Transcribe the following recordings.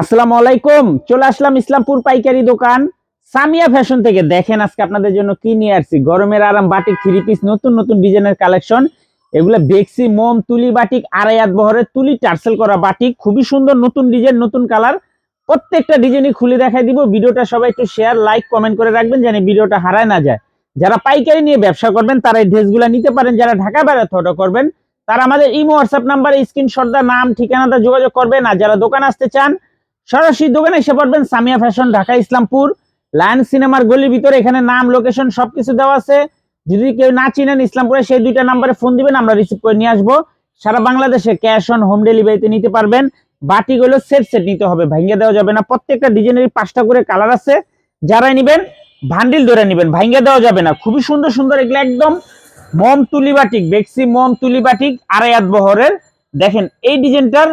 আসসালামু আলাইকুম, চলে আসলাম ইসলামপুর পাইকারি দোকান। সামিয়া ফ্যাশন থেকে দেখেন আজকে আপনাদের জন্য কি নিয়ে আসছি। গরমের আরাম বাটিক থ্রি পিস নতুন নতুন ডিজাইনের কালেকশন। এগুলো বেক্সি মোম, তুলি বাটিক, আড়াই হাত বহরের তুলি টার্সেল করা বাটিক। খুবই সুন্দর নতুন ডিজাইন, নতুন কালার। প্রত্যেকটা ডিজাইনই খুলে দেখাই দিব। ভিডিওটা সবাই একটু শেয়ার লাইক কমেন্ট করে রাখবেন যেন ভিডিওটা হারায় না যায়। যারা পাইকারি নিয়ে ব্যবসা করবেন, তারা এই ড্রেসগুলো নিতে পারেন। যারা ঢাকা বেড়াতে অর্ডার করবেন, তারা আমাদের ইমো হোয়াটসঅ্যাপ নাম্বারে স্ক্রিনশটটা নাম ঠিকানাটা যোগাযোগ করবেন। আর যারা দোকান আসতে চান সরাসরি দোকানে এসে পড়বেন সামিয়া ফ্যাশন, ঢাকা, ইসলামপুর। লায়ন সিনেমার গলির ভিতরে এখানে নাম, লোকেশন সবকিছু দেওয়া আছে। যদি কেউ না চিনেন ইসলামপুরে, সেই দুইটা নাম্বারে ফোন দিবেন, আমরা রিসিভ করে নিয়ে আসব। সারা বাংলাদেশে ক্যাশ অন হোম ডেলিভারিতে নিতে পারবেন। বাটিগুলো সেট সেট নিতে হবে ভাঙ্গে দেওয়া যাবে না। প্রত্যেকটা ডিজাইনের পাঁচটা করে কালার আছে। যারাই নিবেন ভান্ডিল ধরে নিবেন ভাঙ্গে দেওয়া যাবে না। খুবই সুন্দর সুন্দর এগুলো একদম মম তুলি বাটিক, বেক্সি মম তুলি বাটিক, আড়াই হাত বহরের। দেখেন, এই ডিজাইনটার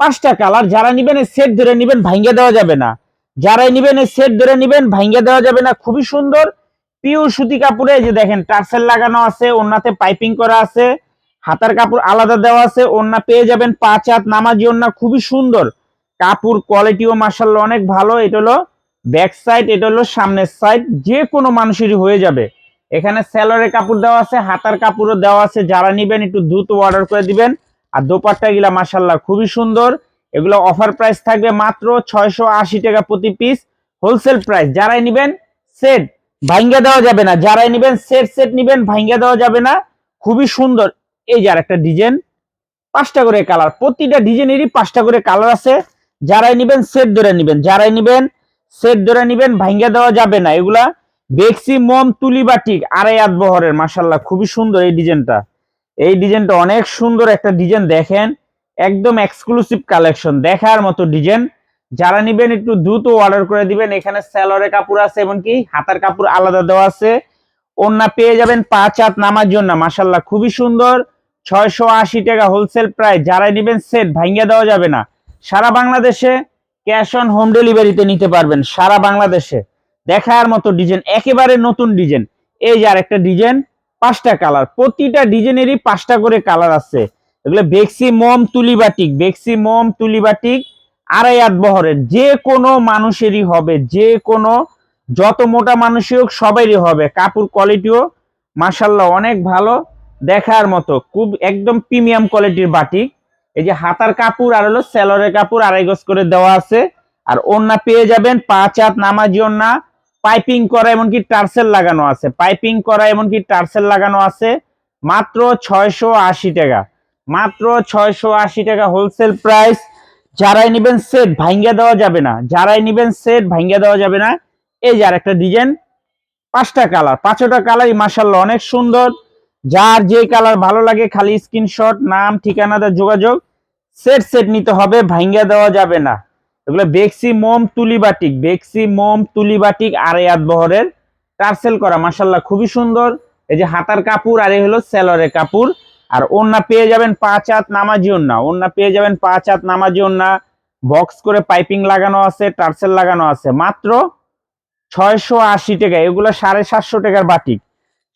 পাঁচটা কালার, যারা নিবেন সেট ধরে নিবেন, ভাঙ্গে দেওয়া যাবে না। যারাই নিবেন সেট ধরে নিবেন, ভাঙ্গে দেওয়া যাবে না। খুবই সুন্দর পিওর সুতি কাপড়ে যে দেখেন, টার্সেল লাগানো আছে ওনাতে পাইপিং করা আছে, হাতার কাপড় আলাদা দেওয়া আছে ওন্না পেয়ে যাবেন পাঁচ হাত নামাজি ওন্না খুবই সুন্দর। কাপড় কোয়ালিটিও মার্শাল্লাহ অনেক ভালো, এটা হলো ব্যাক সাইড এটা হলো সামনের সাইড যে কোনো মানুষেরই হয়ে যাবে। এখানে স্যালোয়ারের কাপড় দেওয়া আছে, হাতার কাপড়ও দেওয়া আছে, যারা নিবেন একটু দ্রুত অর্ডার করে দিবেন। আর দোপাট্টা গিলা মাসাল্লাহ খুবই সুন্দর। এগুলো অফার প্রাইস থাকবে মাত্র ছয়শো আশি টাকা প্রতি পিস হোলসেল প্রাইস যারাই নিবেন সেট ভাঙ্গা দেওয়া যাবে না। যারাই নিবেন সেট সেট নিবেন ভাঙ্গা দেওয়া যাবে না। খুবই সুন্দর। এই যে একটা ডিজাইন পাঁচটা করে কালার প্রতিটা ডিজাইনেরই পাঁচটা করে কালার আছে। যারাই নিবেন সেট ধরে নিবেন। যারাই নিবেন সেট ধরে নিবেন ভাঙ্গা দেওয়া যাবে না। এগুলা বেক্সি, মম, তুলি বাটিক আড়াই আট বহরের। মাসাল্লাহ খুবই সুন্দর এই ডিজাইনটা এই ডিজাইনটা অনেক সুন্দর একটা ডিজাইন দেখেন, একদম এক্সক্লুসিভ কালেকশন দেখার মতো ডিজাইন। যারা নিবেন একটু দ্রুত অর্ডার করে দিবেন, এখানে স্যালোয়ারের কাপড় আছে এমনকি হাতার কাপড় আলাদা দেওয়া আছে। ওন্না পেয়ে যাবেন পাঁচ হাত নামার জন্য মাসাল্লাহ খুবই সুন্দর। ছয়শো আশি টাকা হোলসেল প্রায় যারা নিবেন সেট ভাঙ্গা দেওয়া যাবে না। সারা বাংলাদেশে ক্যাশ অন হোম ডেলিভারিতে নিতে পারবেন, সারা বাংলাদেশে। দেখার মতো ডিজাইন, একেবারে নতুন ডিজাইন। এই যে আরেকটা ডিজাইন পাঁচটা কালার। প্রতিটা ডিজাইনেরই পাঁচটা করে কালার আছে। এগুলো বেক্সি মোম তুলি বাটিক বেক্সি মোম তুলি বাটিক আড়াই আট বহরের। যে কোনো মানুষেরই হবে, যে কোনো, যত মোটা মানুষই হোক সবারই হবে। কাপড় কোয়ালিটিও মাসাল্লাহ অনেক ভালো। দেখার মতো, খুব একদম প্রিমিয়াম কোয়ালিটির বাটিক এই যে হাতার কাপড় আর হলো স্যালোরের কাপড় আড়াই গজ করে দেওয়া আছে। আর ওন্না পেয়ে যাবেন পাঁচ হাত নামাজি ওন্না পাইপিং করা এমনকি টার্সেল লাগানো আছে। পাইপিং করা এমনকি টার্সেল লাগানো আছে। মাত্র ছয়শো আশি টাকা। মাত্র ছয়শো আশি টাকা হোলসেল প্রাইস যারাই নিবেন সেট ভাঙ্গা দেওয়া যাবে না। যারাই নিবেন সেট ভাঙ্গা দেওয়া যাবে না। এই যে আরেকটা ডিজাইন পাঁচটা কালার পাঁচটা কালারই মাসাল্লাহ অনেক সুন্দর। যার যে কালার ভালো লাগে খালি স্ক্রিনশট নাম ঠিকানাতে যোগাযোগ। সেট সেট নিতে হবে ভাঙ্গা দেওয়া যাবে না। এগুলো বেক্সি মোম তুলি বাটিক বেক্সি মোম তুলি বাটিক আড়াই আট বহরের টার্সেল করা। মাসাল্লাহ খুবই সুন্দর। এই যে হাতার কাপড়, আর এই হলো সেলরের কাপড়। আর ওন্না পেয়ে যাবেন পাঁচ হাত নামাজি ওন্না ওন্না পেয়ে যাবেন পাঁচ হাত নামাজি ওন্না বক্স করে পাইপিং লাগানো আছে, টার্সেল লাগানো আছে। মাত্র ছয়শো আশি টাকা। এগুলো সাড়ে সাতশো টাকার বাটিক।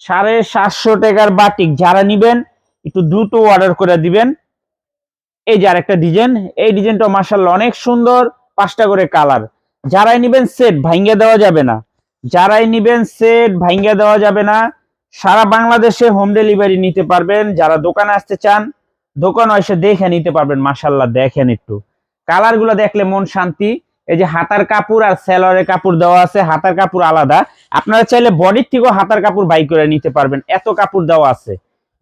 সাড়ে সাতশো টাকার বাটিক। যারা নিবেন, একটু দ্রুত অর্ডার করে দিবেন। এই যে আরেকটা ডিজাইন, এই ডিজাইনটা মার্শাল্লাহ অনেক সুন্দর, পাঁচটা করে কালার। যারাই নিবেন সেট ভাঙ্গে দেওয়া যাবে না। যারাই নিবেন সেট ভাঙ্গে দেওয়া যাবে না। সারা বাংলাদেশে হোম ডেলিভারি নিতে পারবেন। যারা দোকানে আসতে চান, দোকানে এসে দেখে নিতে পারবেন মার্শাল্লাহ দেখেন একটু। কালারগুলো দেখলে মন শান্তি। এই যে হাতার কাপড় আর সেলরের কাপড় দেওয়া আছে, হাতার কাপড় আলাদা। আপনারা চাইলে বডির থেকেও হাতার কাপড় বাই করে নিতে পারবেন। এত কাপড় দেওয়া আছে।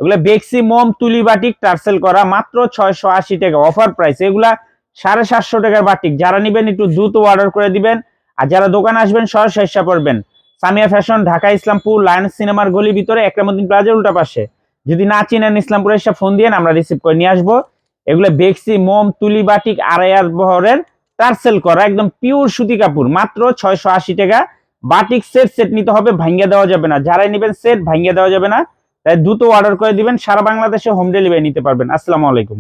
এগুলো বেক্সি, মোম, তুলি বাটিক, টার্সেল করা, মাত্র ছয়শো আশি টাকা। অফার প্রাইস এগুলা সাড়ে সাতশো টাকার বাটিক। যারা নিবেন, একটু দ্রুত অর্ডার করে দিবেন। আর যারা দোকানে আসবেন, সরাসরি এসে পড়বেন। সামিয়া ফ্যাশন ঢাকা, ইসলামপুর লায়ন্স সিনেমার গলি ভিতরে, একরামুদ্দিন প্লাজার উল্টা পাশে। যদি না চিনেন ইসলামপুরে, এসে ফোন দিয়ে আমরা রিসিভ করে নিয়ে আসব। এগুলো বেক্সি, মোম, তুলি বাটিক, আড়াই আর বহরের টার্সেল করা, একদম পিওর সুতি কাপড়। মাত্র ছয়শো আশি টাকা। বাটিক সেট সেট নিতে হবে ভাঙ্গা দেওয়া যাবে না। যারাই নেবেন সেট ভাঙ্গা দেওয়া যাবে না। তাই দ্রুত অর্ডার করে দিবেন সারা বাংলাদেশে হোম ডেলিভারি নিতে পারবেন। আসসালামু আলাইকুম।